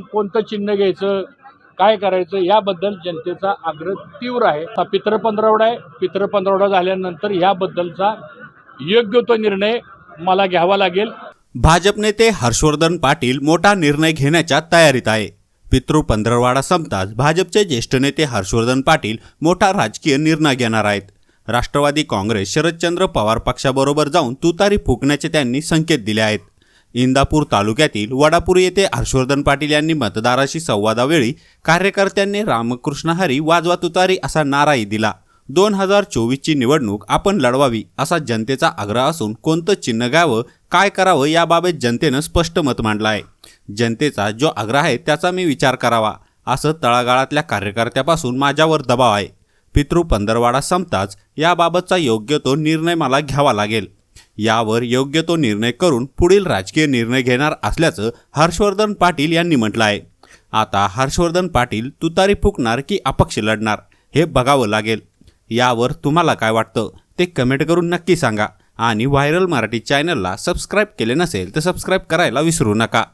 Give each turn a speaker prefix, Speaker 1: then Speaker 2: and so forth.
Speaker 1: कोणतं चिन्ह घ्यायचं काय करायचं याबद्दल जनतेचा आग्रह तीव्र आहे. हा पित्र पंधरवडा आहे. पित्र पंधरवडा झाल्यानंतर याबद्दलचा योग्य तो निर्णय मला घ्यावा लागेल.
Speaker 2: भाजप नेते हर्षवर्धन पाटील मोठा निर्णय घेण्याच्या तयारीत आहे. पितृ पंधरवाडा संपताच भाजपचे ज्येष्ठ नेते हर्षवर्धन पाटील मोठा राजकीय निर्णय घेणार आहेत. राष्ट्रवादी काँग्रेस शरदचंद्र पवार पक्षाबरोबर जाऊन तुतारी फुकण्याचे त्यांनी संकेत दिले आहेत. इंदापूर तालुक्यातील वडापूर येथे हर्षवर्धन पाटील यांनी मतदाराशी संवादावेळी कार्यकर्त्यांनी रामकृष्ण हरी वाजवा तुतारी असा नाराही दिला. दोन हजार चोवीसची निवडणूक आपण लढवावी असा जनतेचा आग्रह असून कोणतं चिन्ह घ्यावं काय करावं याबाबत जनतेनं स्पष्ट मत मांडलं आहे जनतेचा जो आग्रह आहे त्याचा मी विचार करावा असं तळागाळातल्या कार्यकर्त्यापासून माझ्यावर दबाव आहे. पितृ पंधरवाडा संपताच याबाबतचा योग्य तो निर्णय मला घ्यावा लागेल. यावर योग्य तो निर्णय करून पुढील राजकीय निर्णय घेणार असल्याचं हर्षवर्धन पाटील यांनी म्हटलं आहे आता हर्षवर्धन पाटील तुतारी फुकणार की अपक्ष लढणार हे बघावं लागेल. यावर तुम्हाला काय वाटतं? ते कमेंट करून नक्की सांगा. आणि व्हायरल मराठी चॅनलला सबस्क्राईब केले नसेल तर सबस्क्राईब करायला विसरू नका.